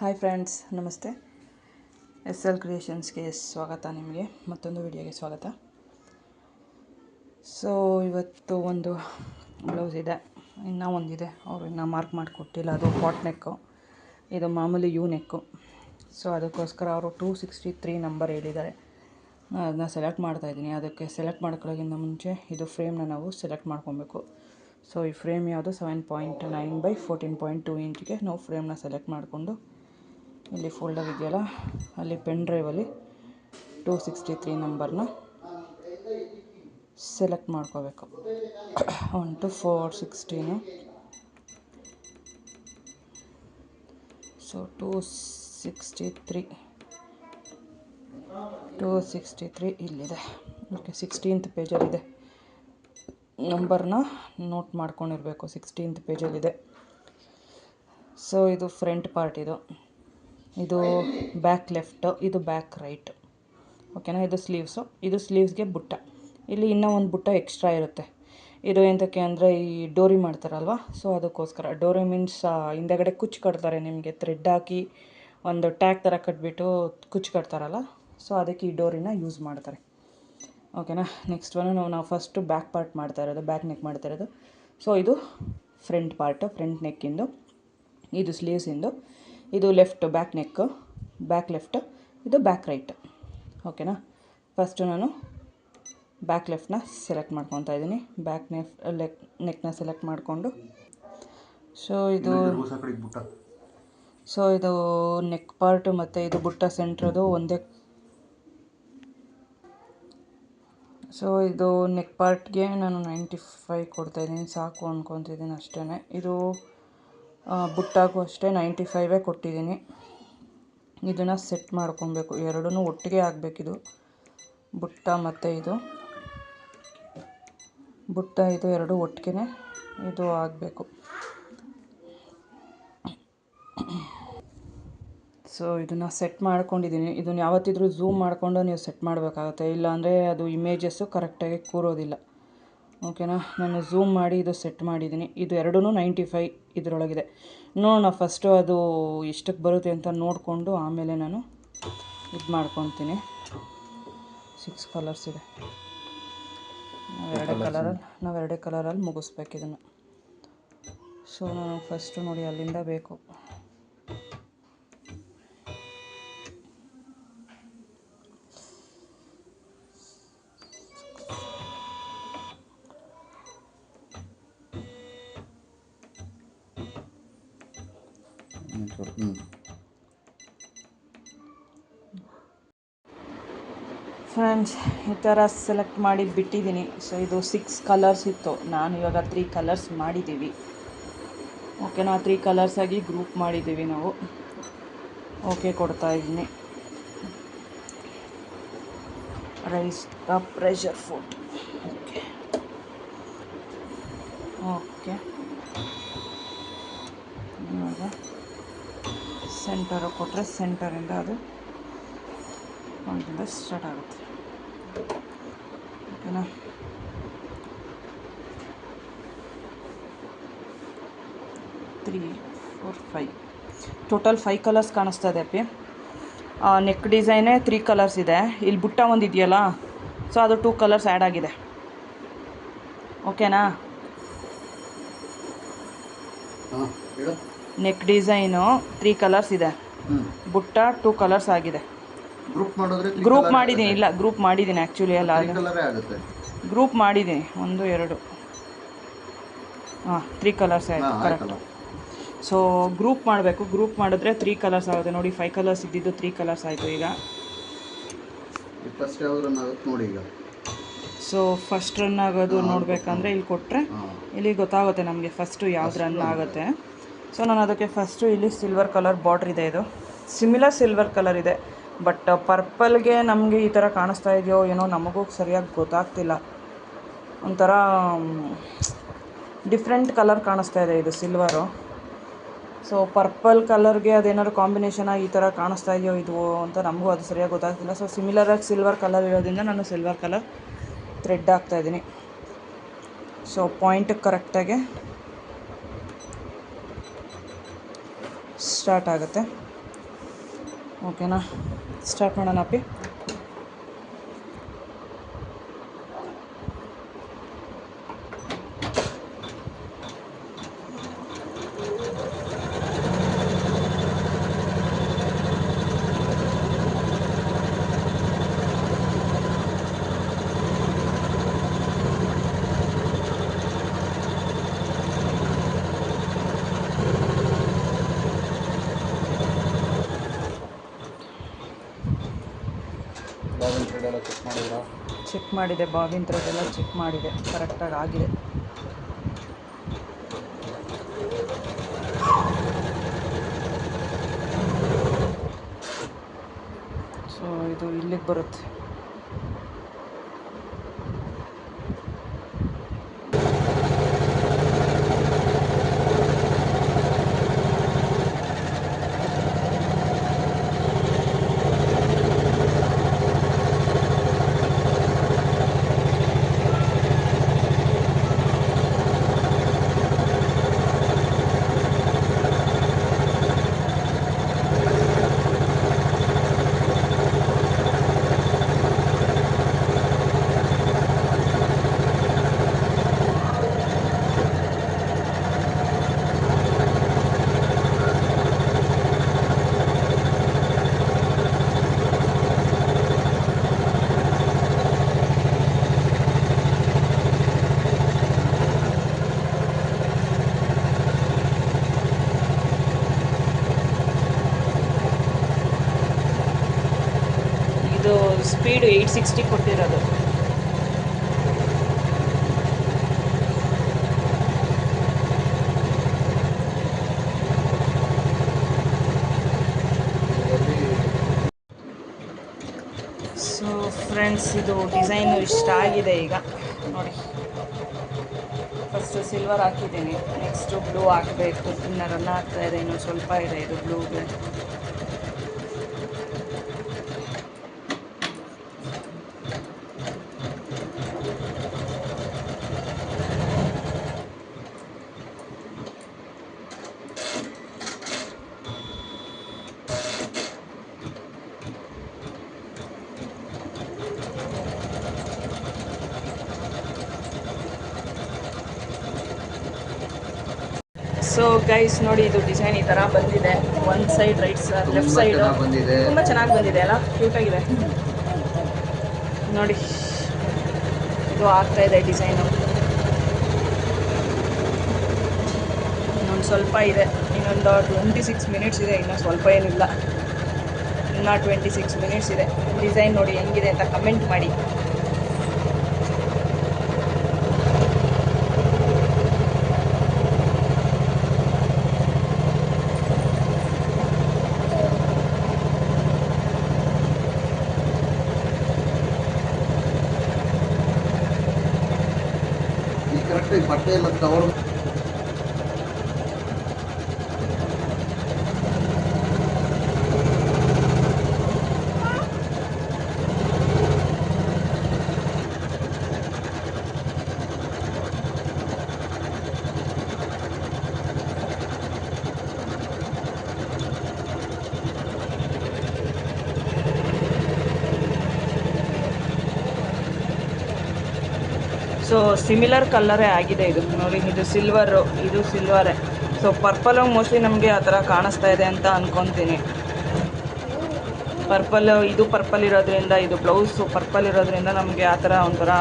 Hi friends, ನಮಸ್ತೆ. S L ಕ್ರಿಯೇಷನ್ಸ್ಗೆ ಸ್ವಾಗತ ನಿಮಗೆ. ಮತ್ತೊಂದು ವಿಡಿಯೋಗೆ ಸ್ವಾಗತ. ಸೊ ಇವತ್ತು ಒಂದು ಬ್ಲೌಸ್ ಇದೆ. ಇನ್ನೂ ಒಂದಿದೆ. ಅವರು ಇನ್ನೂ ಮಾರ್ಕ್ ಮಾಡಿಕೊಟ್ಟಿಲ್ಲ. ಅದು ಹಾಟ್ ನೆಕ್ಕು ಇದು ಮಾಮೂಲಿ ಯೂ ನೆಕ್ಕು ಸೊ ಅದಕ್ಕೋಸ್ಕರ ಅವರು ಟೂ ಸಿಕ್ಸ್ಟಿ ತ್ರೀ ನಂಬರ್ ಹೇಳಿದ್ದಾರೆ. ನಾನು ಅದನ್ನ ಸೆಲೆಕ್ಟ್ ಮಾಡ್ತಾಯಿದ್ದೀನಿ ಅದಕ್ಕೆ ಸೆಲೆಕ್ಟ್ ಮಾಡ್ಕೊಳ್ಳೋಕ್ಕಿಂತ ಮುಂಚೆ ಇದು ಫ್ರೇಮ್ನ ನಾವು ಸೆಲೆಕ್ಟ್ ಮಾಡ್ಕೊಬೇಕು. ಸೊ ಈ ಫ್ರೇಮ್ ಯಾವುದು seven point nine by fourteen point two ಇಂಚ್ಗೆ ನಾವು ಫ್ರೇಮ್ನ ಸೆಲೆಕ್ಟ್ ಮಾಡಿಕೊಂಡು ಇಲ್ಲಿ ಫೋಲ್ಡರ್ ಇದೆಯಲ್ಲ? ಅಲ್ಲಿ ಪೆನ್ ಡ್ರೈವಲ್ಲಿ ಟೂ ಸಿಕ್ಸ್ಟಿ ತ್ರೀ ನಂಬರ್ನ ಸೆಲೆಕ್ಟ್ ಮಾಡ್ಕೋಬೇಕು. One two four sixteen so two sixty three two sixty three ಇಲ್ಲಿದೆ ಓಕೆ ಸಿಕ್ಸ್ಟೀನ್ತ್ ಪೇಜಲ್ಲಿದೆ ನಂಬರ್ನ ನೋಟ್ ಮಾಡ್ಕೊಂಡಿರಬೇಕು. ಸಿಕ್ಸ್ಟೀನ್ತ್ ಪೇಜಲ್ಲಿದೆ ಸೊ ಇದು. ಫ್ರಂಟ್ ಪಾರ್ಟ್ ಇದು. ಇದು ಬ್ಯಾಕ್ ಲೆಫ್ಟ್ ಇದು ಬ್ಯಾಕ್ ರೈಟ್ ಓಕೆನಾ ಇದು ಸ್ಲೀವ್ಸು ಇದು ಸ್ಲೀವ್ಸ್ಗೆ ಬುಟ್ಟ. ಇಲ್ಲಿ ಇನ್ನೂ ಒಂದು ಬುಟ್ಟ ಎಕ್ಸ್ಟ್ರಾ ಇರುತ್ತೆ. ಇದು ಎಂತಕ್ಕೆ ಅಂದರೆ ಈ ಡೋರಿ ಮಾಡ್ತಾರಲ್ವ? ಸೊ ಅದಕ್ಕೋಸ್ಕರ. ಡೋರಿ ಮೀನ್ಸ್ ಹಿಂದೆಗಡೆ ಕುಚ್ಚು ಕಟ್ತಾರೆ ನಿಮಗೆ. ಥ್ರೆಡ್ ಹಾಕಿ ಒಂದು ಟ್ಯಾಕ್ ಥರ ಕಟ್ಬಿಟ್ಟು ಕುಚ್ಚು ಕಟ್ತಾರಲ್ಲ? ಸೊ ಅದಕ್ಕೆ ಈ ಡೋರಿನ ಯೂಸ್ ಮಾಡ್ತಾರೆ. ಓಕೆನಾ ನೆಕ್ಸ್ಟ್ ಒನ್ ನಾವು ನಾವು ಫಸ್ಟು ಬ್ಯಾಕ್ ಪಾರ್ಟ್ ಮಾಡ್ತಾ ಇರೋದು ಬ್ಯಾಕ್ ನೆಕ್ ಮಾಡ್ತಾ ಇರೋದು. ಸೊ ಇದು ಫ್ರಂಟ್ ಪಾರ್ಟು ಫ್ರಂಟ್ ನೆಕ್ಕಿಂದು ಇದು. ಸ್ಲೀವ್ಸಿಂದು ಇದು left back neck back left ಇದು ಬ್ಯಾಕ್ ರೈಟ್ ಓಕೆನಾ ಫಸ್ಟು ನಾನು ಬ್ಯಾಕ್ ಲೆಫ್ಟ್ನ ಸೆಲೆಕ್ಟ್ ಮಾಡ್ಕೊತಾ ಇದ್ದೀನಿ. ಬ್ಯಾಕ್ ನೆಫ್ ಲೆಕ್ ನೆಕ್ನ ಸೆಲೆಕ್ಟ್ ಮಾಡಿಕೊಂಡು. ಸೊ ಇದು ಸೊ ಇದು ನೆಕ್ ಪಾರ್ಟು ಮತ್ತು ಇದು ಬುಟ್ಟ ಸೆಂಟ್ರದು ಒಂದೇ. ಸೊ ಇದು ನೆಕ್ ಪಾರ್ಟ್ಗೆ ನಾನು ನೈಂಟಿ ಫೈವ್ ಕೊಡ್ತಾಯಿದ್ದೀನಿ ಸಾಕು ಅಂದ್ಕೊತಿದ್ದೀನಿ ಅಷ್ಟೇ ಇದು ಬುಟ್ಟಾಗೂ ಅಷ್ಟೇ ನೈಂಟಿ ಫೈವೇ ಕೊಟ್ಟಿದ್ದೀನಿ. ಇದನ್ನು ಸೆಟ್ ಮಾಡ್ಕೊಬೇಕು. ಎರಡೂ ಒಟ್ಟಿಗೆ ಆಗಬೇಕಿದು ಬುಟ್ಟ ಮತ್ತು ಇದು. ಬುಟ್ಟ ಇದು ಎರಡು ಒಟ್ಟಿಗೆ ಇದು ಆಗಬೇಕು ಸೊ ಇದನ್ನು ಸೆಟ್ ಮಾಡ್ಕೊಂಡಿದ್ದೀನಿ. ಇದನ್ನು ಯಾವತ್ತಿದ್ರೂ ಝೂಮ್ ಮಾಡಿಕೊಂಡು ನೀವು ಸೆಟ್ ಮಾಡಬೇಕಾಗತ್ತೆ. ಇಲ್ಲಾಂದರೆ ಅದು ಇಮೇಜಸ್ಸು ಕರೆಕ್ಟಾಗಿ ಕೂರೋದಿಲ್ಲ. ಓಕೆನಾ? ನಾನು ಝೂಮ್ ಮಾಡಿ ಇದು ಸೆಟ್ ಮಾಡಿದ್ದೀನಿ. ಇದು ಎರಡೂ ನೈಂಟಿ ಫೈ ಇದರೊಳಗಿದೆ. ನೋಡೋಣ ಫಸ್ಟು ಅದು ಎಷ್ಟಕ್ಕೆ ಬರುತ್ತೆ ಅಂತ ನೋಡಿಕೊಂಡು ಆಮೇಲೆ ನಾನು ಇದು ಮಾಡ್ಕೊತೀನಿ. ಸಿಕ್ಸ್ ಕಲರ್ಸ್ ಇದೆ. ನಾವು ಎರಡೇ ಕಲರಲ್ಲಿ ನಾವು ಎರಡೇ ಕಲರಲ್ಲಿ ಮುಗಿಸ್ಬೇಕು ಇದನ್ನು ಸೊ ನಾನು ಫಸ್ಟು ನೋಡಿ ಅಲ್ಲಿಂದ ಬೇಕು. ಫ್ರೆಂಡ್ಸ್ ಈ ಥರ ಸೆಲೆಕ್ಟ್ ಮಾಡಿ ಬಿಟ್ಟಿದ್ದೀನಿ. ಸೊ ಇದು ಸಿಕ್ಸ್ ಕಲರ್ಸ್ ಇತ್ತು. ನಾನು ಇವಾಗ ತ್ರೀ ಕಲರ್ಸ್ ಮಾಡಿದ್ದೀವಿ. ಓಕೆನಾ ತ್ರೀ ಕಲರ್ಸ್ ಆಗಿ ಗ್ರೂಪ್ ಮಾಡಿದ್ದೀವಿ ನಾವು. ಓಕೆ ಕೊಡ್ತಾ ಇದ್ದೀನಿ. Raise the pressure foot okay okay ಇವಾಗ ಸೆಂಟರು ಕೊಟ್ಟರೆ ಸೆಂಟರಿಂದ ಅದು ಒಂದಿಂದ ಸ್ಟಾರ್ಟ್ ಆಗುತ್ತೆ. ಓಕೆನಾ three four five total five colours ಕಾಣಿಸ್ತಾ ಇದೆ ಅಪ್ಪಿ. ನೆಕ್ ಡಿಸೈನೇ ತ್ರೀ ಕಲರ್ಸ್ ಇದೆ. ಇಲ್ಲಿ ಬುಟ್ಟ ಒಂದು ಇದೆಯಲ್ಲ ಸೊ ಅದು ಟೂ ಕಲರ್ಸ್ ಆ್ಯಡ್ ಆಗಿದೆ. ಓಕೆನಾ ನೆಕ್ ಡಿಸೈನು ತ್ರೀ ಕಲರ್ಸ್ ಇದೆ. ಬುಟ್ಟ ಟೂ ಕಲರ್ಸ್ ಆಗಿದೆ. ಗ್ರೂಪ್ ಮಾಡಿದ್ರೆ ಗ್ರೂಪ್ ಮಾಡಿದ್ದೀನಿ. ಇಲ್ಲ ಗ್ರೂಪ್ ಮಾಡಿದ್ದೀನಿ ಆ್ಯಕ್ಚುಲಿ ಎಲ್ಲ ಆಗುತ್ತೆ. ಗ್ರೂಪ್ ಮಾಡಿದ್ದೀನಿ ಒಂದು ಎರಡು. ಹಾಂ ತ್ರೀ ಕಲರ್ಸ್ ಆಯಿತು ಕರೆಕ್ಟ್ ಸೊ ಗ್ರೂಪ್ ಮಾಡಬೇಕು. ಗ್ರೂಪ್ ಮಾಡಿದ್ರೆ ತ್ರೀ ಕಲರ್ಸ್ ಆಗುತ್ತೆ. ನೋಡಿ ಫೈವ್ ಕಲರ್ಸ್ ಇದ್ದಿದ್ದು ತ್ರೀ ಕಲರ್ಸ್ ಆಯಿತು ಈಗ. ನೋಡಿ ಸೊ ಫಸ್ಟ್ ರನ್ ಆಗೋದು ನೋಡಬೇಕಂದ್ರೆ ಇಲ್ಲಿ ಕೊಟ್ಟರೆ ಇಲ್ಲಿ ಗೊತ್ತಾಗುತ್ತೆ ನಮಗೆ ಫಸ್ಟು ಯಾವ್ದು ರನ್ ಆಗುತ್ತೆ. ಸೊ ನಾನು ಅದಕ್ಕೆ ಫಸ್ಟು ಇಲ್ಲಿ ಸಿಲ್ವರ್ ಕಲರ್ ಬಾರ್ಡ್ರ್ ಇದೆ ಇದು. ಸಿಮಿಲರ್ ಸಿಲ್ವರ್ ಕಲರ್ ಇದೆ ಬಟ್ ಪರ್ಪಲ್ಗೆ ನಮಗೆ ಈ ಥರ ಕಾಣಿಸ್ತಾ ಇದೆಯೋ ಏನೋ ನಮಗೂ ಸರಿಯಾಗಿ ಗೊತ್ತಾಗ್ತಿಲ್ಲ. ಒಂಥರ ಡಿಫ್ರೆಂಟ್ ಕಲರ್ ಕಾಣಿಸ್ತಾ ಇದೆ ಇದು ಸಿಲ್ವರು ಸೊ ಪರ್ಪಲ್ ಕಲರ್ಗೆ ಅದೇನಾದ್ರು ಕಾಂಬಿನೇಷನ್ ಈ ಥರ ಕಾಣಿಸ್ತಾ ಇದೆಯೋ ಇದು ಅಂತ ನಮಗೂ ಅದು ಸರಿಯಾಗಿ ಗೊತ್ತಾಗ್ತಿಲ್ಲ. ಸೊ ಸಿಮಿಲರಾಗಿ ಸಿಲ್ವರ್ ಕಲರ್ ಇರೋದ್ರಿಂದ ನಾನು ಸಿಲ್ವರ್ ಕಲರ್ ಥ್ರೆಡ್ ಹಾಕ್ತಾಯಿದ್ದೀನಿ ಸೊ ಪಾಯಿಂಟ್ ಕರೆಕ್ಟಾಗಿ ಸ್ಟಾರ್ಟ್ ಆಗುತ್ತೆ. ಓಕೆನಾ? ಸ್ಟಾರ್ಟ್ ಮಾಡೋಣ ಅಪ್ಪಿ. ಚೆಕ್ ಮಾಡಿದೆ ಬಾವಿನ ಥರದ್ದೆಲ್ಲ ಚೆಕ್ ಮಾಡಿದೆ ಕರೆಕ್ಟಾಗಿ ಆಗಿದೆ. ಸೊ ಇದು ಇಲ್ಲಿಗೆ ಬರುತ್ತೆ ಇದು ಸ್ಪೀಡು ಏಯ್ಟ್ ಸಿಕ್ಸ್ಟಿ ಕೊಟ್ಟಿರೋದು. ಸೊ ಫ್ರೆಂಡ್ಸ್ ಇದು ಡಿಸೈನು ಇಷ್ಟ ಆಗಿದೆ ಈಗ. ನೋಡಿ. ಫಸ್ಟು ಸಿಲ್ವರ್ ಹಾಕಿದ್ದೀನಿ. ನೆಕ್ಸ್ಟು ಬ್ಲೂ ಹಾಕಬೇಕು. ಇನ್ನು ಹಾಕ್ತಾ ಇದೆ. ಇನ್ನೂ ಸ್ವಲ್ಪ ಇದೆ. ಇದು ಬ್ಲೂಗೆ ಸೊ ಗೈಸ್ ನೋಡಿ ಇದು ಡಿಸೈನ್ ಈ ತರ ಬಂದಿದೆ. ಒಂದು side right side left side ತುಂಬಾ ಬಂದಿದೆ. ತುಂಬ ಚೆನ್ನಾಗಿ ಬಂದಿದೆ ಅಲ್ಲ? ಕ್ಯೂಟಾಗಿದೆ ನೋಡಿ. ಇದು ಆಗ್ತಾ ಇದೆ ಡಿಸೈನು ಇನ್ನೊಂದು ಸ್ವಲ್ಪ ಇದೆ. ಇನ್ನೊಂದು ಟ್ವೆಂಟಿ ಸಿಕ್ಸ್ ಮಿನಿಟ್ಸ್ ಇದೆ. ಇನ್ನೊಂದು ಸ್ವಲ್ಪ ಏನಿಲ್ಲ. ಇನ್ನೂ ಟ್ವೆಂಟಿ ಸಿಕ್ಸ್ ಮಿನಿಟ್ಸ್ ಇದೆ. ಡಿಸೈನ್ ನೋಡಿ ಹೆಂಗಿದೆ ಅಂತ ಕಮೆಂಟ್ ಮಾಡಿ ಈ ಕರೆಕ್ಟಾಗಿ ಬಟ್ಟೆ ಎಲ್ಲ ಸೊ ಸಿಮಿಲರ್ ಕಲ್ಲರೇ ಆಗಿದೆ ಇದು. ನೋಡಿ, ಇದು ಸಿಲ್ವರು ಇದು ಸಿಲ್ವರೇ ಸೊ ಪರ್ಪಲು ಮೋಸ್ಟ್ಲಿ ನಮಗೆ ಆ ಥರ ಕಾಣಿಸ್ತಾ ಇದೆ ಅಂತ ಅಂದ್ಕೊತೀನಿ ಪರ್ಪಲ್ ಇದು ಪರ್ಪಲ್ ಇರೋದ್ರಿಂದ, ಇದು ಬ್ಲೌಸು ಪರ್ಪಲ್ ಇರೋದ್ರಿಂದ ನಮಗೆ ಆ ಥರ ಒಂಥರ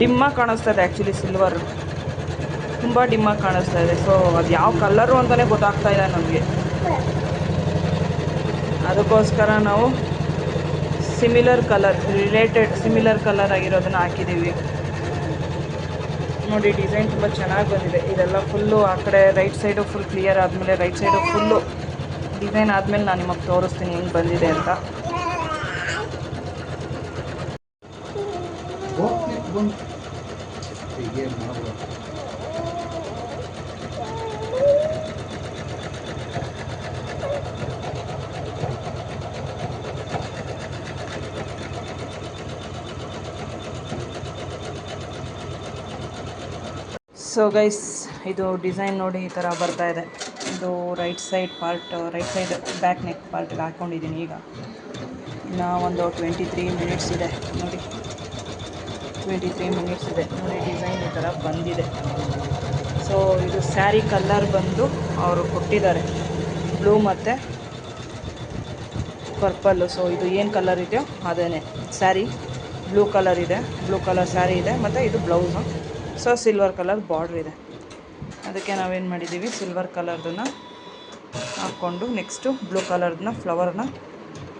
ಡಿಮ್ಮಾಗಿ ಕಾಣಿಸ್ತಾ ಇದೆ ಆ್ಯಕ್ಚುಲಿ ಸಿಲ್ವರ್ ತುಂಬ ಡಿಮ್ಮಾಗಿ ಕಾಣಿಸ್ತಾ ಇದೆ. ಸೊ ಅದು ಯಾವ ಕಲ್ಲರು ಅಂತಲೇ ಗೊತ್ತಾಗ್ತಾ ಇಲ್ಲ ನಮಗೆ. ಅದಕ್ಕೋಸ್ಕರ ನಾವು similar colour related similar colour ಆಗಿರೋದನ್ನು ಹಾಕಿದ್ದೀವಿ ನೋಡಿ ಡಿಸೈನ್ ತುಂಬ ಚೆನ್ನಾಗಿ ಬಂದಿದೆ. ಇದೆಲ್ಲ ಫುಲ್ಲು ಆ ಕಡೆ ರೈಟ್ ಸೈಡು ಫುಲ್ ಕ್ಲಿಯರ್ ಆದಮೇಲೆ ರೈಟ್ ಸೈಡು ಫುಲ್ಲು ಡಿಸೈನ್ ಆದಮೇಲೆ ನಾನು ನಿಮಗೆ ತೋರಿಸ್ತೀನಿ ಹೆಂಗೆ ಬಂದಿದೆ ಅಂತ. ಹೀಗೆ ಸೊ ಗೈಸ್ ಇದು ಡಿಸೈನ್ ನೋಡಿ ಈ ಥರ ಬರ್ತಾ ಇದೆ. ಇದು right side part right side back neck ಪಾರ್ಟ್ಗೆ ಹಾಕ್ಕೊಂಡಿದ್ದೀನಿ ಈಗ. ಇನ್ನು ಒಂದು ಟ್ವೆಂಟಿ ತ್ರೀ ಮಿನಿಟ್ಸ್ ಇದೆ. ನೋಡಿ. ಟ್ವೆಂಟಿ ತ್ರೀ ಮಿನಿಟ್ಸ್ ಇದೆ. ನೋಡಿ ಡಿಸೈನ್ ಈ ಥರ ಬಂದಿದೆ. ಸೊ ಇದು ಸ್ಯಾರಿ ಕಲರ್ ಬಂದು ಅವರು ಕೊಟ್ಟಿದ್ದಾರೆ. ಬ್ಲೂ ಮತ್ತು ಪರ್ಪಲ್ಲು ಸೊ ಇದು ಏನು ಕಲರ್ ಇದೆಯೋ ಅದೇ ಸ್ಯಾರಿ ಬ್ಲೂ ಕಲರ್ ಇದೆ. ಬ್ಲೂ ಕಲರ್ ಸ್ಯಾರಿ ಇದೆ. ಮತ್ತು ಇದು blouse so silver colour border ಇದೆ. ಅದಕ್ಕೆ ನಾವೇನು ಮಾಡಿದ್ದೀವಿ? ಸಿಲ್ವರ್ ಕಲರ್ದನ್ನ ಹಾಕ್ಕೊಂಡು ನೆಕ್ಸ್ಟು ಬ್ಲೂ ಕಲರ್ದನ್ನ ಫ್ಲವರ್ನ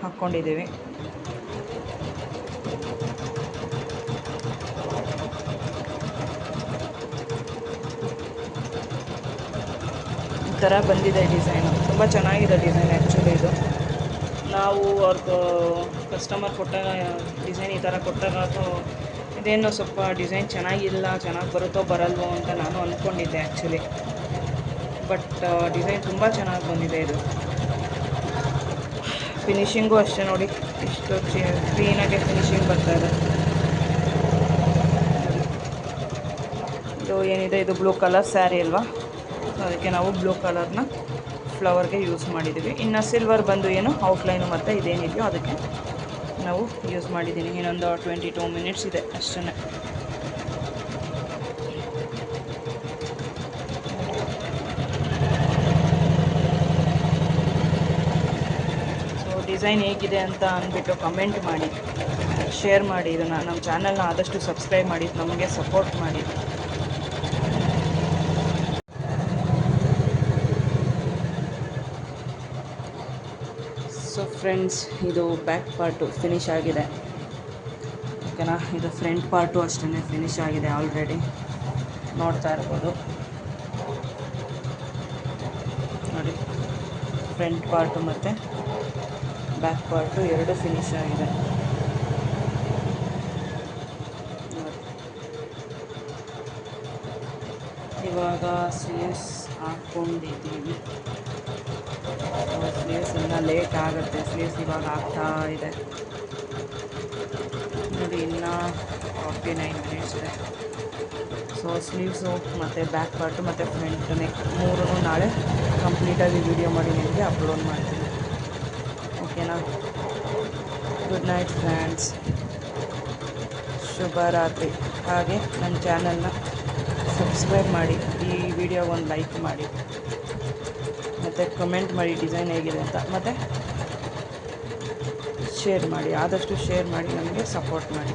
ಹಾಕ್ಕೊಂಡಿದ್ದೀವಿ. ಈ ಥರ ಬಂದಿದೆ ಡಿಸೈನು ತುಂಬ ಚೆನ್ನಾಗಿದೆ ಡಿಸೈನ್ ಆ್ಯಕ್ಚುಲಿ ಇದು. ನಾವು ಅವ್ರದ್ದು ಕಸ್ಟಮರ್ ಕೊಟ್ಟಾಗ ಡಿಸೈನ್ ಈ ಥರ ಕೊಟ್ಟಾಗ ಅದು ಇದೇನೋ ಸ್ವಲ್ಪ ಡಿಸೈನ್ ಚೆನ್ನಾಗಿಲ್ಲ, ಚೆನ್ನಾಗಿ ಬರುತ್ತೋ ಬರಲ್ವೋ ಅಂತ ನಾನು ಅಂದ್ಕೊಂಡಿದ್ದೆ ಆ್ಯಕ್ಚುಲಿ ಬಟ್ ಡಿಸೈನ್ ತುಂಬ ಚೆನ್ನಾಗಿ ಬಂದಿದೆ ಇದು. ಫಿನಿಶಿಂಗು ಅಷ್ಟೇ ನೋಡಿ, ಇಷ್ಟು ಕ್ಲೀನಾಗೆ ಫಿನಿಷಿಂಗ್ ಫಿನಿಶಿಂಗ್ ಬರ್ತಾ ಇದೆ. ಇದು ಏನಿದೆ, ಇದು ಬ್ಲೂ ಕಲರ್ ಸ್ಯಾರಿ ಅಲ್ವಾ? ಅದಕ್ಕೆ ನಾವು ಬ್ಲೂ ಕಲರ್ನ ಫ್ಲವರ್ಗೆ ಯೂಸ್ ಮಾಡಿದ್ದೀವಿ. ಇನ್ನು ಸಿಲ್ವರ್ ಬಂದು ಏನು ಔಟ್ಲೈನು ಮತ್ತು ಇದೇನಿದೆಯೋ ಅದಕ್ಕೆ ನಾವು ಯೂಸ್ ಮಾಡಿದ್ದೀನಿ ಇನ್ನೊಂದು ಟ್ವೆಂಟಿ ಟೂ ಮಿನಿಟ್ಸ್ ಇದೆ ಅಷ್ಟೇ ಸೊ ಡಿಸೈನ್ ಹೇಗಿದೆ ಅಂತ ಅಂದ್ಬಿಟ್ಟು ಕಮೆಂಟ್ ಮಾಡಿ. ಶೇರ್ ಮಾಡಿ. ಇದನ್ನು ನಮ್ಮ ಚಾನಲ್ನ ಆದಷ್ಟು ಸಬ್ಸ್ಕ್ರೈಬ್ ಮಾಡಿ. ನಮಗೆ ಸಪೋರ್ಟ್ ಮಾಡಿ ಸೊ ಫ್ರೆಂಡ್ಸ್ ಇದು ಬ್ಯಾಕ್ ಪಾರ್ಟು ಫಿನಿಶ್ ಆಗಿದೆ. ಓಕೆನಾ? ಇದು ಫ್ರಂಟ್ ಪಾರ್ಟು ಅಷ್ಟೇ ಫಿನಿಶ್ ಆಗಿದೆ ಆಲ್ರೆಡಿ ನೋಡ್ತಾ ಇರ್ಬೋದು. ನೋಡಿ ಫ್ರಂಟ್ ಪಾರ್ಟು ಮತ್ತು ಬ್ಯಾಕ್ ಪಾರ್ಟು ಎರಡು ಫಿನಿಶ್ ಆಗಿದೆ. ಇವಾಗ ಸಿ ಸ್ಲೀವ್ಸ್ ಹಾಕ್ಕೊಂಡಿದ್ದೀವಿ ಸ್ಲೀವ್ಸ್ ಇನ್ನೂ ಲೇಟ್ ಆಗುತ್ತೆ ಸ್ಲೀವ್ಸ್ ಇವಾಗ ಆಗ್ತಾ ಇದೆ. ನೋಡಿ, ಇನ್ನು ಫಾರ್ಟಿ ನೈನ್ ಮಿನಿಟ್ಸ್ ಇದೆ. ಸೊ ಸ್ಲೀವ್ಸು ಮತ್ತು ಬ್ಯಾಕ್ ಪಾರ್ಟು ಮತ್ತು ಫ್ರಂಟ್ ನೆಕ್ ಮೂರೂ ನಾಳೆ ಕಂಪ್ಲೀಟಾಗಿ ವಿಡಿಯೋ ಮಾಡಿ ನಿಮಗೆ ಅಪ್ಲೋಡ್ ಮಾಡ್ತೀನಿ. ಓಕೆನಾ ಗುಡ್ ನೈಟ್ ಫ್ರೆಂಡ್ಸ್ ಶುಭರಾತ್ರಿ. ಹಾಗೆ ನನ್ನ ಚಾನಲ್ನ ಸಬ್ಸ್ಕ್ರೈಬ್ ಮಾಡಿ, ಈ ವಿಡಿಯೋ ಒಂದು ಲೈಕ್ ಮಾಡಿ. ಮತ್ತು ಕಮೆಂಟ್ ಮಾಡಿ ಡಿಸೈನ್ ಹೇಗಿದೆ ಅಂತ. ಮತ್ತು ಶೇರ್ ಮಾಡಿ, ಆದಷ್ಟು ಶೇರ್ ಮಾಡಿ, ನಮಗೆ ಸಪೋರ್ಟ್ ಮಾಡಿ.